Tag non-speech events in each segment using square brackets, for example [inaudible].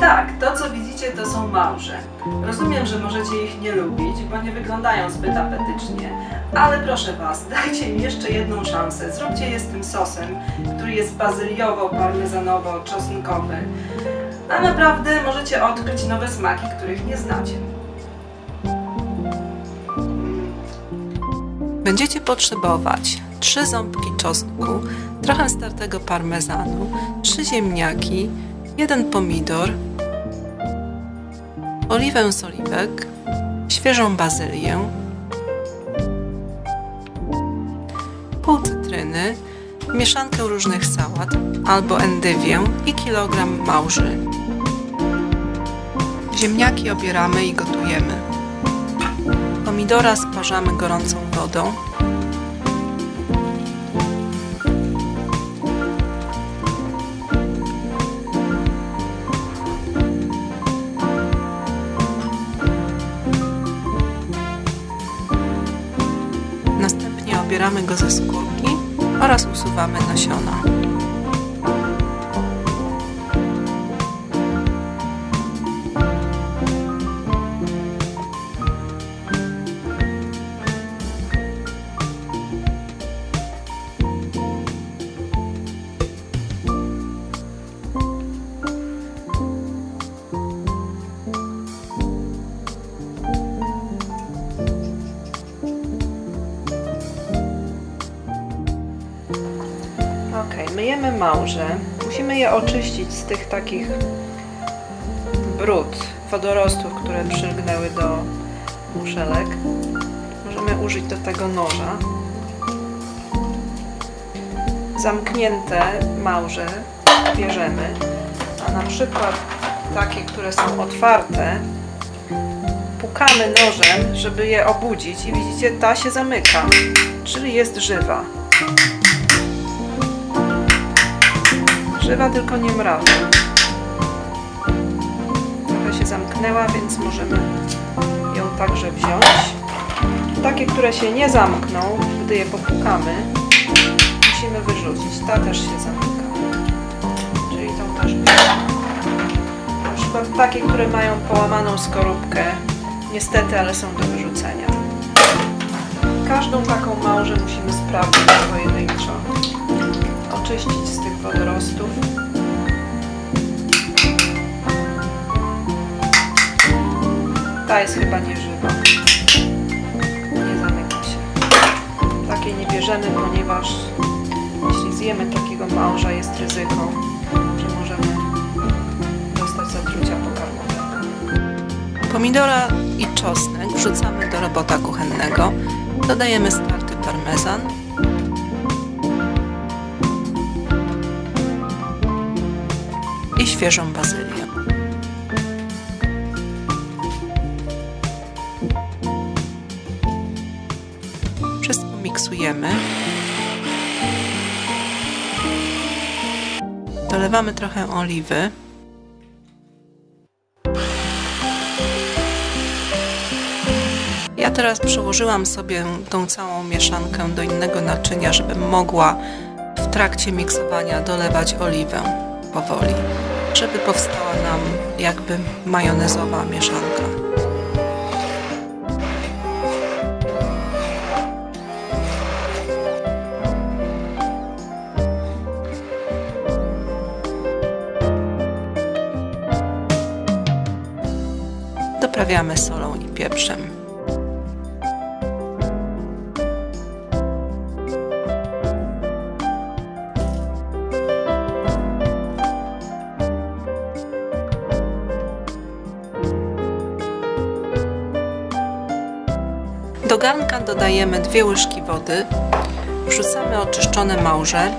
Tak, to co widzicie to są małże. Rozumiem, że możecie ich nie lubić, bo nie wyglądają zbyt apetycznie, ale proszę Was, [laughs] dajcie im jeszcze jedną szansę. Zróbcie je z tym sosem, który jest bazyliowo-parmezanowo-czosnkowy. A naprawdę możecie odkryć nowe smaki, których nie znacie. Będziecie potrzebować 3 ząbki czosnku, trochę startego parmezanu, 3 ziemniaki, jeden pomidor, oliwę z oliwek, świeżą bazylię, pół cytryny, mieszankę różnych sałat albo endywię i kilogram małży. Ziemniaki obieramy i gotujemy. Pomidora sparzamy gorącą wodą. Obieramy go ze skórki oraz usuwamy nasiona. Ok, myjemy małże. Musimy je oczyścić z tych takich brud, wodorostów, które przylgnęły do muszelek. Możemy użyć do tego noża. Zamknięte małże bierzemy, a na przykład takie, które są otwarte, pukamy nożem, żeby je obudzić i widzicie, ta się zamyka, czyli jest żywa. Żywa, tylko nie mrawa. Trochę się zamknęła, więc możemy ją także wziąć. Takie, które się nie zamkną, gdy je popukamy, musimy wyrzucić. Ta też się zamyka. Czyli tą też. Na przykład takie, które mają połamaną skorupkę, niestety, ale są do wyrzucenia. Każdą taką małżę musimy sprawdzić pojedynczo oczyścić z tych wodorostów. Ta jest chyba nieżywa. Nie zamyka się. Takie nie bierzemy, ponieważ jeśli zjemy takiego małża, jest ryzyko, że możemy dostać zatrucia pokarmowego. Pomidora i czosnek wrzucamy do robota kuchennego. Dodajemy starty parmezan. Świeżą bazylię. Wszystko miksujemy. Dolewamy trochę oliwy. Ja teraz przełożyłam sobie tą całą mieszankę do innego naczynia, żebym mogła w trakcie miksowania dolewać oliwę powoli, żeby powstała nam jakby majonezowa mieszanka. Doprawiamy solą i pieprzem. Do garnka dodajemy dwie łyżki wody, wrzucamy oczyszczone małże,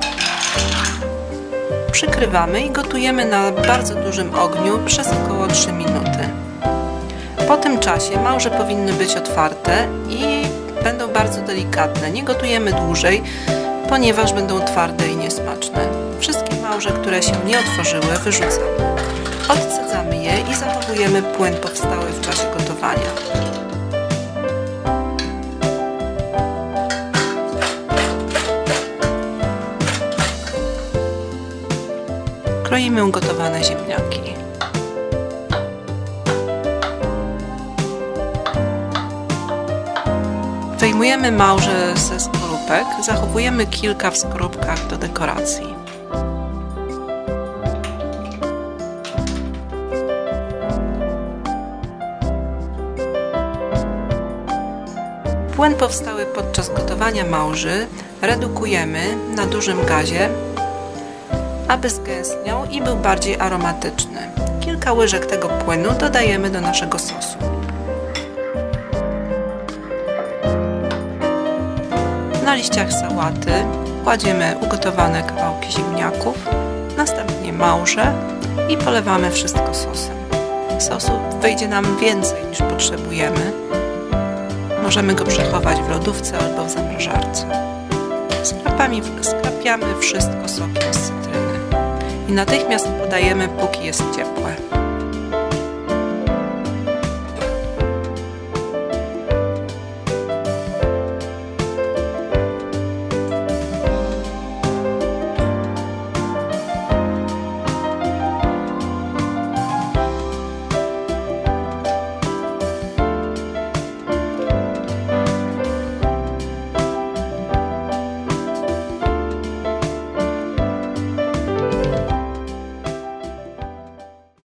przykrywamy i gotujemy na bardzo dużym ogniu przez około 3 minuty. Po tym czasie małże powinny być otwarte i będą bardzo delikatne. Nie gotujemy dłużej, ponieważ będą twarde i niesmaczne. Wszystkie małże, które się nie otworzyły, wyrzucamy. Odcedzamy je i zachowujemy płyn powstały w czasie gotowania. kroimy ugotowane ziemniaki. Wyjmujemy małże ze skorupek, zachowujemy kilka w skorupkach do dekoracji. Płyn powstały podczas gotowania małży redukujemy na dużym gazie aby zgęstniał i był bardziej aromatyczny. Kilka łyżek tego płynu dodajemy do naszego sosu. Na liściach sałaty kładziemy ugotowane kawałki ziemniaków, następnie małże i polewamy wszystko sosem. Sosu wyjdzie nam więcej niż potrzebujemy. Możemy go przechować w lodówce albo w zamrażarce. Skrapami skrapiamy wszystko sokiem z cytryny i natychmiast podajemy, póki jest ciepłe.